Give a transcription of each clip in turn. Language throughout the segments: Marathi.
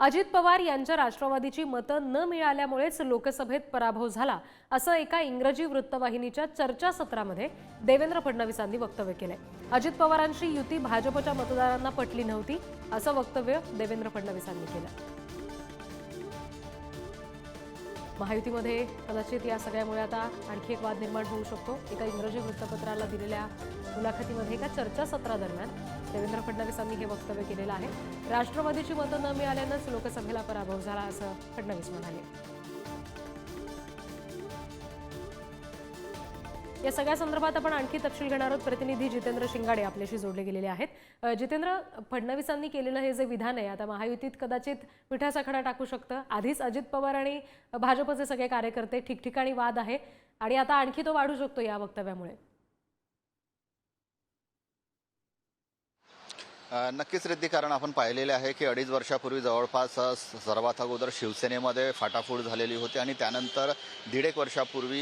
अजित पवार यांच्या राष्ट्रवादीची मतं न मिळाल्यामुळेच लोकसभेत पराभव झाला असं एका इंग्रजी वृत्तवाहिनीच्या चर्चासत्रामध्ये देवेंद्र फडणवीसांनी वक्तव्य केलंय. अजित पवारांची युती भाजपच्या मतदारांना पटली नव्हती असं वक्तव्य देवेंद्र फडणवीसांनी केलं. महायुतीमध्ये कदाचित या सगळ्यामुळे आता आणखी एक वाद निर्माण होऊ शकतो. एका इंग्रजी वृत्तपत्राला दिलेल्या मुलाखतीमध्ये एका चर्चासत्रादरम्यान देवेंद्र फडणवीसांनी हे वक्तव्य केलेलं आहे. राष्ट्रवादीची मतं न मिळाल्यानंच लोकसभेला पराभव झाला असं फडणवीस म्हणाले. या सगळ्या संदर्भात आपण आणखी तपशील घेणार आहोत. प्रतिनिधी जितेंद्र शिंगाडे आपल्याशी जोडले गेलेले आहेत. जितेंद्र फडणवीसांनी केलेलं हे जे विधान आहे आता महायुतीत कदाचित पिठाचा खडा टाकू शकतं. आधीच अजित पवार आणि भाजपचे सगळे कार्यकर्ते ठिकठिकाणी वाद आहे आणि आता आणखी तो वाढू शकतो या वक्तव्यामुळे. नक्कीच रिद्धी कारण आपण पाहिलेले आहे की अडीच वर्षापूर्वी जवळपास सर्वात अगोदर शिवसेनेमध्ये फाटाफूट झालेली होती आणि त्यानंतर दीड एक वर्षापूर्वी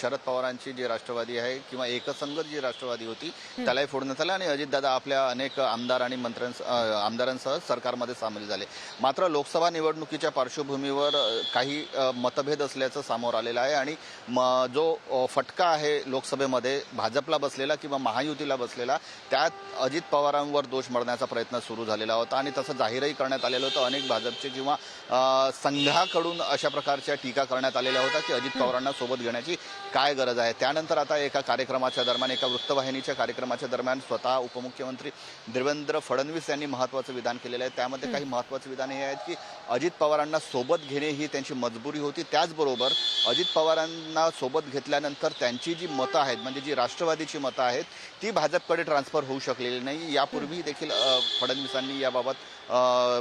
शरद पवारांची जी राष्ट्रवादी आहे किंवा एकसंगत जी राष्ट्रवादी होती त्यालाही फोडण्यात आलं आणि अजितदादा आपल्या अनेक आमदार आणि मंत्र्यांस आमदारांसह सरकारमध्ये सामील झाले. मात्र लोकसभा निवडणुकीच्या पार्श्वभूमीवर काही मतभेद असल्याचं समोर आलेलं आहे आणि म- जो फटका आहे लोकसभेमध्ये भाजपला बसलेला किंवा महायुतीला बसलेला त्यात अजित पवारांवर दोष मळण्याचा प्रयत्न सुरू झालेला होता आणि तसं जाहीरही करण्यात आलेलं होतं. अनेक भाजपचे किंवा संघाकडून अशा प्रकारच्या टीका करण्यात आलेल्या होत्या की अजित पवारांना सोबत घेण्याची काय गरज आहे? त्यानंतर आता एका कार्यक्रमाच्या दरम्यान एका वृत्तवाहिनीच्या कार्यक्रमाच्या दरम्यान स्वतः उपमुख्यमंत्री देवेंद्र फडणवीस यांनी महत्त्वाचं विधान केलेलं आहे. त्यामध्ये काही महत्त्वाचं विधान हे आहेत की अजित पवारांना सोबत घेणे ही त्यांची मजबुरी होती. त्याचबरोबर अजित पवारांना सोबत घेतल्यानंतर त्यांची जी मतं आहेत म्हणजे जी राष्ट्रवादीची मतं आहेत ती भाजपकडे ट्रान्सफर होऊ शकलेली नाही. यापूर्वी देखील फडणवीसांनी याबाबत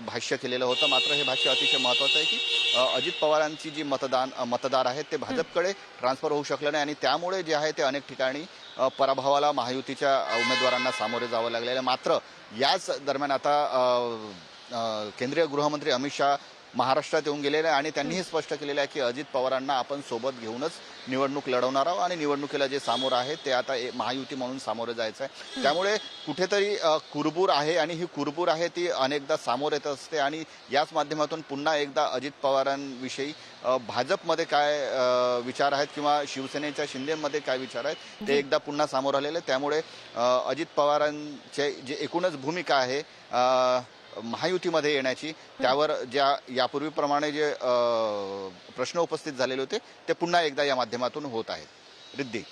भाष्य केलेलं होतं मात्र हे भाष्य अतिशय महत्त्वाचं आहे की अजित पवारांची जी मतदान मतदार आहेत ते भाजपकडे ट्रान्सफर होऊ शकलं नाही आणि त्यामुळे जे आहे ते अनेक ठिकाणी पराभवाला महायुतीच्या उमेदवारांना सामोरे जावं लागलेलं आहे. मात्र याच दरम्यान आता केंद्रीय गृहमंत्री अमित शाह महाराष्ट्रात येऊन गेलेले आहे आणि त्यांनीही स्पष्ट केलेलं आहे की अजित पवारांना आपण सोबत घेऊनच निवडणूक लढवणार आहोत आणि निवडणुकीला जे सामोर आहे ते आता महायुती म्हणून सामोरे जायचं आहे त्यामुळे कुठेतरी कुरबूर आहे आणि ही कुरबूर आहे ती अनेकदा सामोर येत असते आणि याच माध्यमातून पुन्हा एकदा अजित पवारांविषयी भाजपमध्ये काय विचार आहेत किंवा शिवसेनेच्या शिंदेमध्ये काय विचार आहेत ते एकदा पुन्हा समोर आलेले. त्यामुळे अजित पवारांचे जे एकूणच भूमिका आहे महायुतीमध्ये येण्याची त्यावर ज्या यापूर्वीप्रमाणे जे प्रश्न उपस्थित झालेले होते ते पुन्हा एकदा या माध्यमातून होत आहेत. रिद्धी.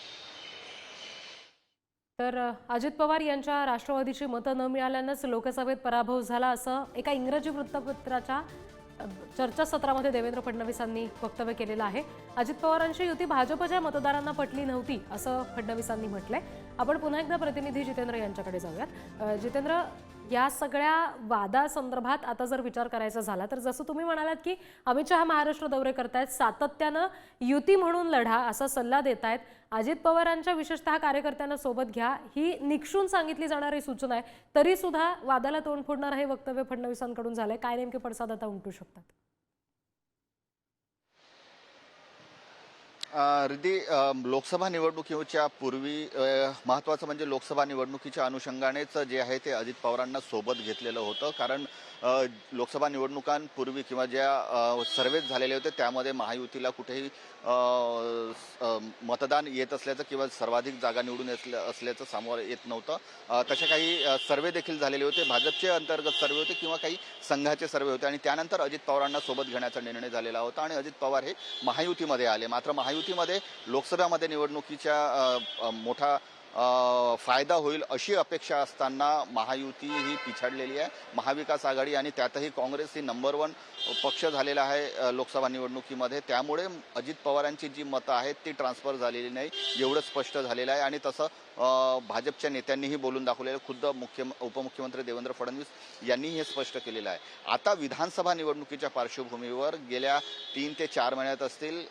तर अजित पवार यांच्या राष्ट्रवादीची मतं न मिळाल्यानंच लोकसभेत पराभव झाला असं एका इंग्रजी वृत्तपत्राच्या चर्चासत्रामध्ये देवेंद्र फडणवीसांनी वक्तव्य केलेलं आहे. अजित पवारांची युती भाजपच्या मतदारांना पटली नव्हती असं फडणवीसांनी म्हटलंय. आपण पुन्हा एकदा प्रतिनिधी जितेंद्र यांच्याकडे जाऊयात. जितेंद्र या सगळ्या वादासंदर्भात आता जर विचार करायचा झाला तर जसं तुम्ही म्हणालात की अमित शहा महाराष्ट्र दौरे करतायत सातत्यानं युती म्हणून लढा असा सल्ला देत आहेत अजित पवारांच्या विशेषतः कार्यकर्त्यांना सोबत घ्या ही निक्षून सांगितली जाणारी सूचना आहे. तरी सुद्धा वादाला तोंड फोडणारं हे वक्तव्य फडणवीसांकडून झालंय. काय नेमके पडसाद आता उमटू शकतात? अ, लोकसभा निवडणुकीच्या पूर्वी महत्त्वाचं म्हणजे लोकसभा निवडणुकीच्या अनुषंगानेच जे आहे ते अजित पवारांना सोबत घेतलेलं होतं. कारण लोकसभा निवडणुकांपूर्वी किंवा ज्या सर्वेच झालेले होते त्यामध्ये महायुतीला कुठेही मतदान येत असल्याचं किंवा सर्वाधिक जागा निवडून येतल्या- असल्याचं समोर येत नव्हतं. तसे काही सर्वे देखील झालेले होते. भाजपचे अंतर्गत सर्वे होते किंवा काही संघाचे सर्वे होते. आणि त्यानंतर अजित पवारांना सोबत घेण्याचा निर्णय झालेला होता. आणि अजित पवार हे महायुतीमध्ये आले. मात्र युतीमध्ये लोकसभामध्ये निवडणुकीच्या मोठा फायदा होईल अशी अपेक्षा असताना महायुती ही पिछाडलेली आहे. महाविकास आघाडी आणि त्यातही काँग्रेस ही नंबर वन पक्ष झालेला आहे लोकसभा निवडणुकीमध्ये. त्यामुळे अजित पवारांची जी मतं आहेत ती ट्रान्सफर झालेली नाही. एवढं स्पष्ट झालेलं आहे. आणि तसं भाजपच्या नेत्यांनीही बोलून दाखवलेलं आहे. खुद्द मुख्य उपमुख्यमंत्री देवेंद्र फडणवीस यांनी हे स्पष्ट केलेलं आहे. आता विधानसभा निवडणुकीच्या पार्श्वभूमीवर गेल्या तीन ते चार महिन्यात असतील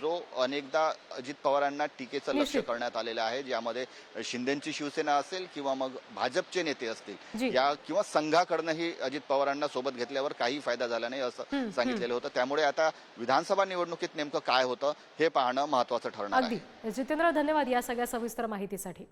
जो अनेकदा अजित पवारांना टीकेचं लक्ष. करण्यात आलेलं आहे ज्यामध्ये शिंदेची शिवसेना असेल किंवा मग भाजपचे नेते असतील. या किंवा संघाकडनंही अजित पवारांना सोबत घेतल्यावर काही फायदा झाला नाही असं सांगितलेलं होतं. त्यामुळे आता विधानसभा निवडणुकीत नेमकं काय होतं हे पाहणं महत्वाचं ठरणार आहे. जितेंद्र धन्यवाद या सगळ्या सविस्तर माहितीसाठी.